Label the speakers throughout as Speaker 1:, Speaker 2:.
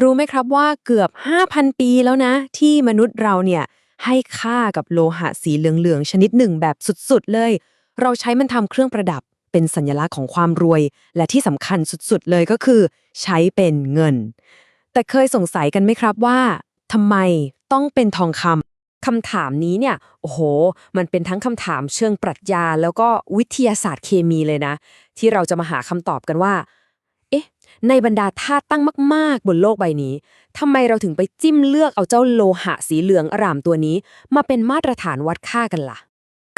Speaker 1: รู้ไหมครับว่าเกือบ 5,000 ปีแล้วนะ ที่มนุษย์เราเนี่ยให้ค่ากับโลหะสีเหลืองๆ ชนิดหนึ่งแบบสุดๆเลย เราใช้มันทำเครื่องประดับเป็นสัญลักษณ์ของความรวย และที่สำคัญสุดๆเลยก็คือ ใช้เป็นเงิน แต่เคยสงสัยกันไหมครับว่าทำไมต้องเป็นทองคำคำถามนี้เนี่ย โอ้โห มันเป็นทั้งคำถามเชิงปรัชญา แล้วก็วิทยาศาสตร์เคมีเลยนะ ที่เราจะมาหาคำตอบกันว่า เอ๊ะ ในบรรดาธาตุตั้งมาก ๆ บนโลกใบนี้ทำไมเราถึงไปจิ้มเลือกเอาเจ้าโลหะสีเหลืองอร่ามตัวนี้ มาเป็นมาตรฐานวัดค่ากันล่ะ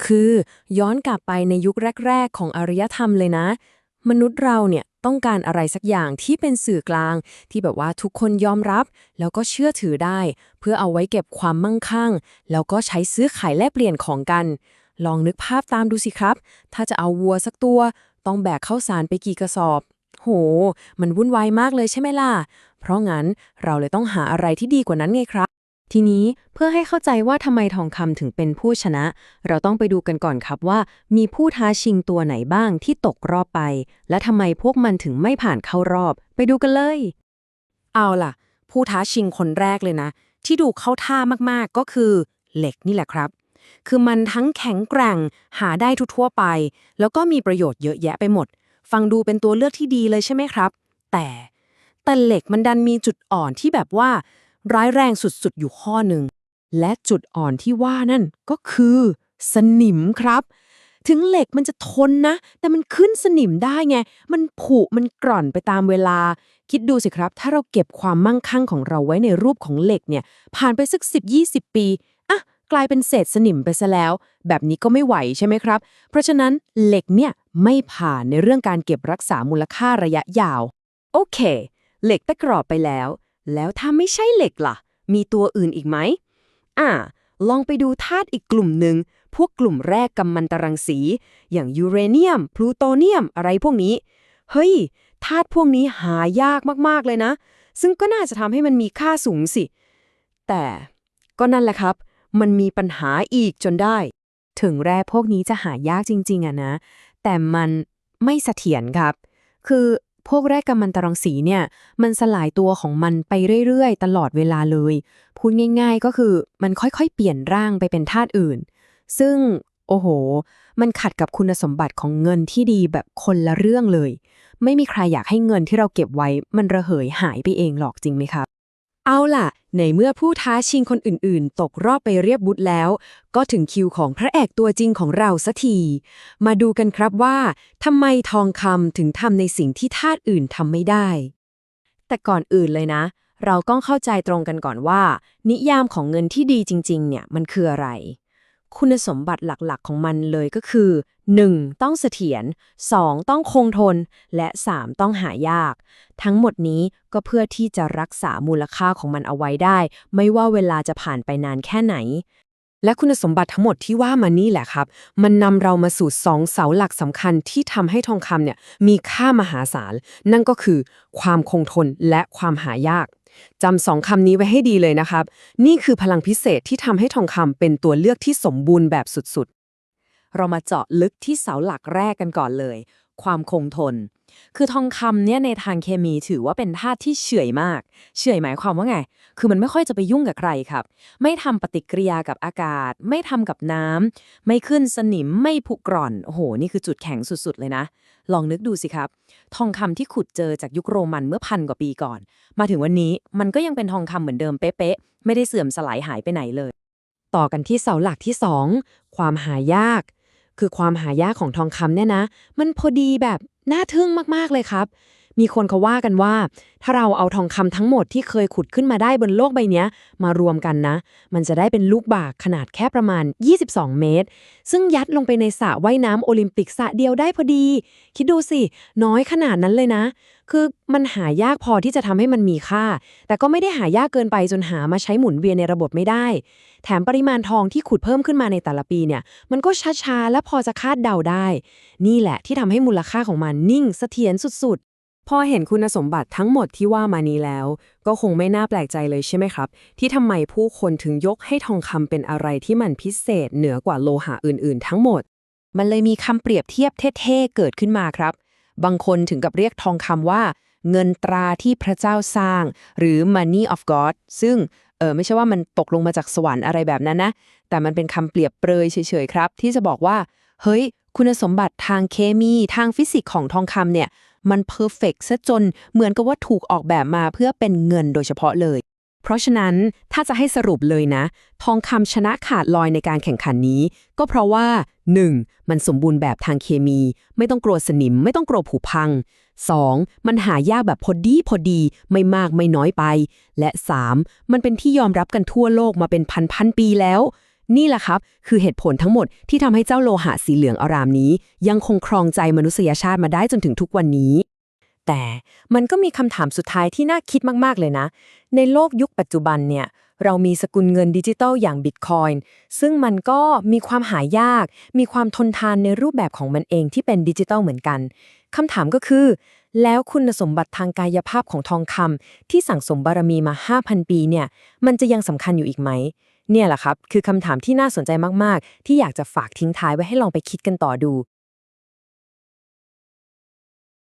Speaker 1: คือย้อนกลับไปในยุคแรก ๆ ของอารยธรรมเลยนะ มนุษย์เราเนี่ยต้องการอะไรสักอย่างที่เป็นสื่อกลาง ที่แบบว่าทุกคนยอมรับ แล้วก็เชื่อถือได้ เพื่อเอาไว้เก็บความมั่งคั่ง แล้วก็ใช้ซื้อขายแลกเปลี่ยนของกัน ลองนึกภาพตามดูสิครับ ถ้าจะเอาวัวสักตัว ต้องแบกข้าวสารไปกี่กระสอบ โห มันวุ่นวายมากเลยใช่ไหมล่ะ เพราะงั้นเราเลยต้องหาอะไรที่ดีกว่านั้นไงครับ ทีนี้เพื่อให้เข้าใจว่าทำไมทองคำถึงเป็นผู้ชนะ เราต้องไปดูกันก่อนครับว่า มีผู้ท้าชิงตัวไหนบ้างที่ตกรอบไป และทำไมพวกมันถึงไม่ผ่านเข้ารอบ ไปดูกันเลย เอาล่ะ ผู้ท้าชิงคนแรกเลยนะ ที่ดูเข้าท่ามากๆก็คือ เหล็กนี่แหละครับคือมันทั้งแข็งแกร่งหาได้ทั่วไป แล้วก็มีประโยชน์เยอะแยะไปหมด ฟังดูเป็นตัวเลือกที่ดีเลยใช่ไหมครับ แต่แต่เหล็กมันดันมีจุดอ่อนที่แบบว่า ร้ายแรงสุดๆ อยู่ข้อหนึ่ง และจุดอ่อนที่ว่านั่นก็คือ สนิมครับ ถึงเหล็กมันจะทนนะ แต่มันขึ้นสนิมได้ไง มันผุมันกร่อนไปตามเวลา คิดดูสิครับ ถ้าเราเก็บความมั่งคั่งของเราไว้ในรูปของเหล็กเนี่ย ผ่านไปสัก10 20 ปี กลายเป็นเศษสนิมไปซะแล้ว แบบนี้ก็ไม่ไหวใช่ไหมครับ เพราะฉะนั้นเหล็กเนี่ยไม่ผ่านในเรื่องการเก็บรักษามูลค่าระยะยาว โอเค เหล็กตะกรอบไปแล้ว แล้วถ้าไม่ใช่เหล็กล่ะ มีตัวอื่นอีกไหมอ่า ลองไปดูธาตุอีกกลุ่มหนึ่ง พวกกลุ่มแรกกัมมันตรังสี อย่างยูเรเนียม พลูโตเนียม อะไรพวกนี้ เฮ้ย ธาตุพวกนี้หายากมากๆเลยนะ ซึ่งก็น่าจะทำให้มันมีค่าสูงสิ แต่ก็นั่นแหละครับ มันมีปัญหาอีกจนได้ ถึงแร่พวกนี้จะหายากจริง ๆอะนะ แต่มันไม่เสถียรครับ คือพวกแร่กัมมันตรังสีเนี่ย มันสลายตัวของมันไปเรื่อยๆ ตลอดเวลาเลย พูดง่ายๆก็คือมันค่อยๆ เปลี่ยนร่างไปเป็นธาตุอื่น ซึ่งโอ้โห มันขัดกับคุณสมบัติของเงินที่ดีแบบคนละเรื่องเลย ไม่มีใครอยากให้เงินที่เราเก็บไว้ มันระเหยหายไปเองหรอกจริงไหมครับ เอาล่ะ ในเมื่อผู้ท้าชิงคนอื่นๆ ตกรอบไปเรียบบุตรแล้ว ก็ถึงคิวของพระเอกตัวจริงของเราสักที มาดูกันครับว่าทำไมทองคำถึงทำในสิ่งที่ทาสอื่นทำไม่ได้ แต่ก่อนอื่นเลยนะ เราต้องเข้าใจตรงกันก่อนว่า นิยามของเงินที่ดีจริง ๆ เนี่ยมันคืออะไร คุณสมบัติหลักๆ ของมันเลยก็คือ 1. ต้องเสถียร 2. ต้องคงทน และ 3. ต้องหายาก ทั้งหมดนี้ก็เพื่อที่จะรักษามูลค่าของมันเอาไว้ได้ ไม่ว่าเวลาจะผ่านไปนานแค่ไหน และคุณสมบัติทั้งหมดที่ว่ามานี่แหละครับ มันนำเรามาสู่สองเสาหลักสำคัญที่ทำให้ทองคำเนี่ยมีค่ามหาศาล นั่นก็คือ ความคงทนและความหายาก จำสองคำนี้ไว้ให้ดีเลยนะครับ นี่คือพลังพิเศษที่ทำให้ทองคำเป็นตัวเลือกที่สมบูรณ์แบบสุดๆ เรามาเจาะลึกที่เสาหลักแรกกันก่อนเลย ความคงทน คือทองคำเนี่ยในทางเคมีถือว่าเป็นธาตุที่เฉื่อยมาก เฉื่อยหมายความว่าไง คือมันไม่ค่อยจะไปยุ่งกับใครครับ ไม่ทำปฏิกิริยากับอากาศ ไม่ทำกับน้ำไม่ขึ้นสนิมไม่ผุกร่อน โอ้โห นี่คือจุดแข็งสุดๆเลยนะ ลองนึกดูสิครับ ทองคำที่ขุดเจอจากยุคโรมันเมื่อพันกว่าปีก่อน มาถึงวันนี้มันก็ยังเป็นทองคำเหมือนเดิมเป๊ะๆไม่ได้เสื่อมสลายหายไปไหนเลย ต่อกันที่เสาหลักที่ 2 ความหายาก คือความหายากของทองคำเนี่ยนะ มันพอดีแบบน่าทึ่งมากๆเลยครับ มีคนเขาว่ากันว่า ถ้าเราเอาทองคำทั้งหมดที่เคยขุดขึ้นมาได้บนโลกใบนี้มารวมกันนะ มันจะได้เป็นลูกบากขนาดแค่ประมาณ 22 เมตร ซึ่งยัดลงไปในสระว่ายน้ำโอลิมปิกสระเดียวได้พอดี คิดดูสิ น้อยขนาดนั้นเลยนะ คือมันหายากพอที่จะทำให้มันมีค่า แต่ก็ไม่ได้หายากเกินไปจนหามาใช้หมุนเวียนในระบบไม่ได้ แถมปริมาณทองที่ขุดเพิ่มขึ้นมาในแต่ละปีเนี่ย มันก็ช้าๆและพอจะคาดเดาได้ นี่แหละที่ทำให้มูลค่าของมันนิ่งเสถียรสุดๆพอเห็นคุณสมบัติทั้งหมดที่ว่ามานี้แล้ว ก็คงไม่น่าแปลกใจเลยใช่ไหมครับ ที่ทำไมผู้คนถึงยกให้ทองคำเป็นอะไรที่มันพิเศษเหนือกว่าโลหะอื่นๆ ทั้งหมด มันเลยมีคำเปรียบเทียบเท่ๆเกิดขึ้นมาครับ บางคนถึงกับเรียกทองคำว่า เงินตราที่พระเจ้าสร้าง หรือ money of God ซึ่งเออไม่ใช่ว่ามันตกลงมาจากสวรรค์อะไรแบบนั้นนะ แต่มันเป็นคำเปรียบเปรยเฉยๆครับ ที่จะบอกว่า เฮ้ย คุณสมบัติทางเคมีทางฟิสิกส์ของทองคำเนี่ย มันเพอร์เฟกซะจนเหมือนกับว่าถูกออกแบบมาเพื่อเป็นเงินโดยเฉพาะเลย เพราะฉะนั้นถ้าจะให้สรุปเลยนะ ทองคำชนะขาดลอยในการแข่งขันนี้ ก็เพราะว่า 1. มันสมบูรณ์แบบทางเคมี ไม่ต้องกลัวสนิม ไม่ต้องกลัวผุพัง 2. มันหายากแบบพอดีพอดี ไม่มากไม่น้อยไป และ 3. มันเป็นที่ยอมรับกันทั่วโลกมาเป็นพันพันปีแล้ว นี่แหละครับ คือเหตุผลทั้งหมดที่ทำให้เจ้าโลหะสีเหลืองอารามนี้ ยังคงครองใจมนุษยชาติมาได้จนถึงทุกวันนี้ แต่มันก็มีคำถามสุดท้ายที่น่าคิดมากๆเลยนะ ในโลกยุคปัจจุบันเนี่ยเรามีสกุลเงินดิจิทัลอย่างบิตคอยน์ซึ่งมันก็มีความหายาก มีความทนทานในรูปแบบของมันเองที่เป็นดิจิทัลเหมือนกันคำถามก็คือ แล้วคุณสมบัติทางกายภาพของทองคำที่สั่งสมบารมีมา 5,000 ปีเนี่ยมันจะยังสำคัญอยู่อีกไหมเนี่ยแหละครับ คือคำถามที่น่าสนใจมาก ๆ ที่อยากจะฝากทิ้งท้ายไว้ให้ลองไปคิดกันต่อดู